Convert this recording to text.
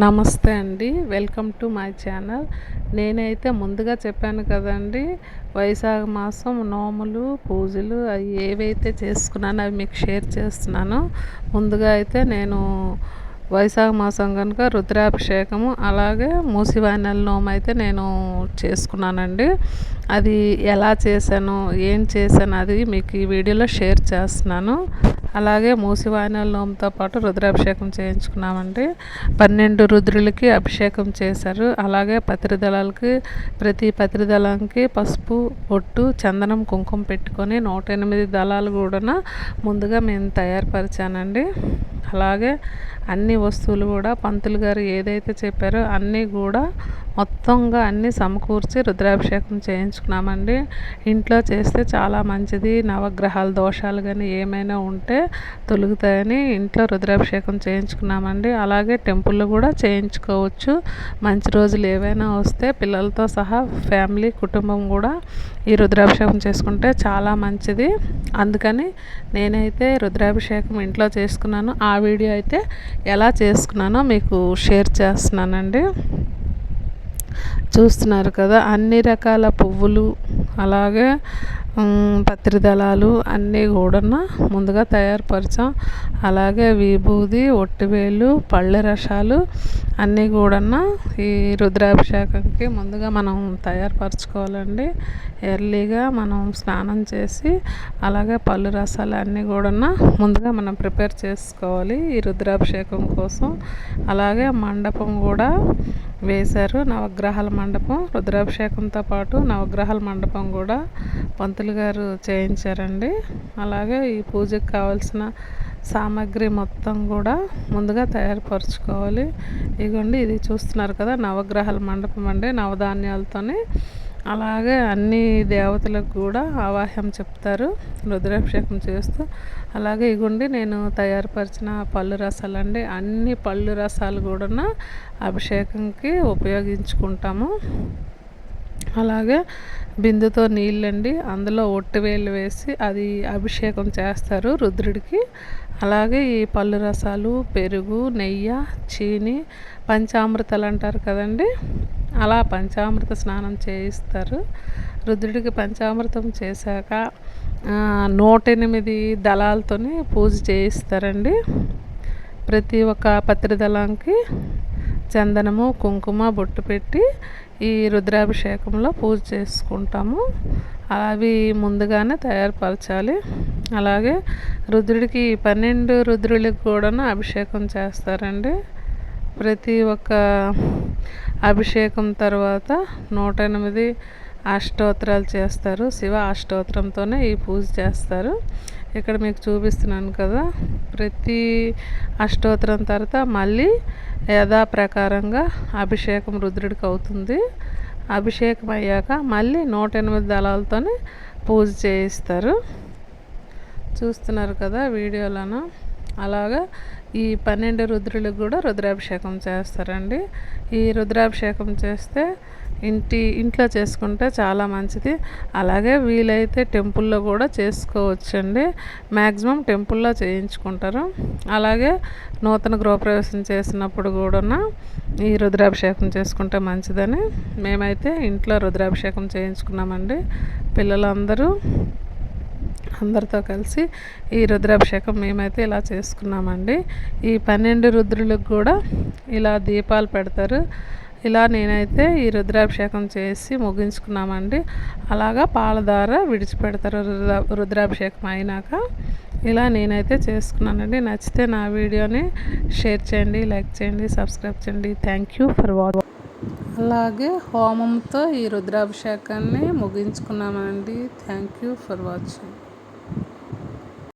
నమస్తే అండి welcome to my channel. నేనైతే ముందుగా చెప్పాను కదండి వైశాఖ మాసం నోములు పూజలు అవి ఏవైతే చేసుకున్నానో అవి మీకు షేర్ చేస్తున్నాను. ముందుగా అయితే నేను వైశాఖ మాసం కనుక రుద్రాభిషేకము అలాగే మూసివానెల నోము అయితే నేను చేసుకున్నానండి. అది ఎలా చేశాను ఏం చేశాను అది మీకు ఈ వీడియోలో షేర్ చేస్తున్నాను. అలాగే మూసివానెల నోముతో పాటు రుద్రాభిషేకం చేయించుకున్నామండి. పన్నెండు రుద్రులకి అభిషేకం చేశారు. అలాగే పత్రిదళాలకి ప్రతి పత్రిదళానికి పసుపు పొట్టు చందనం కుంకుమ పెట్టుకొని నూట ఎనిమిది దళాలు కూడా ముందుగా మేము తయారుపరిచానండి. అలాగే అన్ని వస్తువులు కూడా పంతులు గారు ఏదైతే చెప్పారో అన్నీ కూడా మొత్తంగా అన్నీ సమకూర్చి రుద్రాభిషేకం చేయించుకున్నామండి. ఇంట్లో చేస్తే చాలా మంచిది. నవగ్రహాల దోషాలు కానీ ఏమైనా ఉంటే తొలుగుతాయని ఇంట్లో రుద్రాభిషేకం చేయించుకున్నామండి. అలాగే టెంపుల్లో కూడా చేయించుకోవచ్చు. మంచి రోజులు ఏవైనా వస్తే పిల్లలతో సహా ఫ్యామిలీ కుటుంబం కూడా ఈ రుద్రాభిషేకం చేసుకుంటే చాలా మంచిది. అందుకని నేనైతే రుద్రాభిషేకం ఇంట్లో చేసుకున్నాను. ఆ వీడియో అయితే ఎలా చేసుకున్నానో మీకు షేర్ చేస్తున్నానండి. చూస్తున్నారు కదా అన్ని రకాల పువ్వులు అలాగే పత్రిదళాలు అన్నీ కూడా ముందుగా తయారుపరిచాం. అలాగే విభూది ఒట్టివేలు పళ్ళె రసాలు అన్నీ కూడా ఈ రుద్రాభిషేకంకి ముందుగా మనం తయారుపరచుకోవాలండి. ఎర్లీగా మనం స్నానం చేసి అలాగే పళ్ళు రసాలు అన్నీ కూడా ముందుగా మనం ప్రిపేర్ చేసుకోవాలి ఈ రుద్రాభిషేకం కోసం. అలాగే మండపం కూడా వేశారు. నవగ్రహాల మండపం రుద్రాభిషేకంతో పాటు నవగ్రహాల మండపం కూడా. పంతులు గారు చేయించారండి. అలాగే ఈ పూజకు కావాల్సిన సామాగ్రి మొత్తం కూడా ముందుగా తయారుపరచుకోవాలి. ఇగోండి ఇది చూస్తున్నారు కదా నవగ్రహాల మండపం అండి నవధాన్యాలతోని. అలాగే అన్ని దేవతలకు కూడా ఆవాహ్యం చెప్తారు రుద్రాభిషేకం చేస్తూ. అలాగే ఇగుండి నేను తయారుపరిచిన పళ్ళు రసాలు అండి అన్ని పళ్ళు రసాలు కూడా అభిషేకంకి ఉపయోగించుకుంటాము. అలాగే బిందుతో నీళ్ళండి. అందులో ఒట్టివేళ్ళు వేసి అది అభిషేకం చేస్తారు రుద్రుడికి. అలాగే ఈ పళ్ళు రసాలు పెరుగు నెయ్యి చీని పంచామృతాలు అంటారు కదండి. అలా పంచామృత స్నానం చేయిస్తారు. రుద్రుడికి పంచామృతం చేశాక నూట ఎనిమిది దళాలతోని పూజ చేయిస్తారండి. ప్రతి ఒక్క పత్రి చందనము కుంకుమ బొట్టు పెట్టి ఈ రుద్రాభిషేకంలో పూజ చేసుకుంటాము. అవి ముందుగానే తయారుపరచాలి. అలాగే రుద్రుడికి పన్నెండు రుద్రులకు కూడా అభిషేకం చేస్తారండి. ప్రతి ఒక్క అభిషేకం తర్వాత నూట ఎనిమిది అష్టోత్తరాలు చేస్తారు. శివ అష్టోత్తరంతోనే ఈ పూజ చేస్తారు. ఇక్కడ మీకు చూపిస్తున్నాను కదా. ప్రతి అష్టోత్తరం తర్వాత మళ్ళీ యథాప్రకారంగా అభిషేకం రుద్రుడికి అవుతుంది. అభిషేకం అయ్యాక మళ్ళీ నూట ఎనిమిది దళాలతోనే పూజ చేయిస్తారు. చూస్తున్నారు కదా వీడియోలను. అలాగా ఈ పన్నెండు రుద్రులకు కూడా రుద్రాభిషేకం చేస్తారండి. ఈ రుద్రాభిషేకం చేస్తే ఇంటి ఇంట్లో చేసుకుంటే చాలా మంచిది. అలాగే వీలైతే టెంపుల్లో కూడా చేసుకోవచ్చండి. మ్యాక్సిమం టెంపుల్లో చేయించుకుంటారు. అలాగే నూతన గృహప్రవేశం చేసినప్పుడు కూడా ఈ రుద్రాభిషేకం చేసుకుంటే మంచిదని మేమైతే ఇంట్లో రుద్రాభిషేకం చేయించుకున్నామండి. పిల్లలందరూ అందరితో కలిసి ఈ రుద్రాభిషేకం మేమైతే ఇలా చేసుకున్నామండి. ఈ పన్నెండు రుద్రులకు కూడా ఇలా దీపాలు పెడతారు. ఇలా నేనైతే ఈ రుద్రాభిషేకం చేసి ముగించుకున్నామండి. అలాగా పాలధార విడిచిపెడతారు రుద్ర రుద్రాభిషేకం అయినాక ఇలా నేనైతే చేసుకున్నానండి. నచ్చితే నా వీడియోని షేర్ చేయండి లైక్ చేయండి సబ్స్క్రైబ్ చేయండి. Thank you for watch. అలాగే హోమంతో ఈ రుద్రాభిషేకాన్ని ముగించుకున్నామండి. Thank you for watching.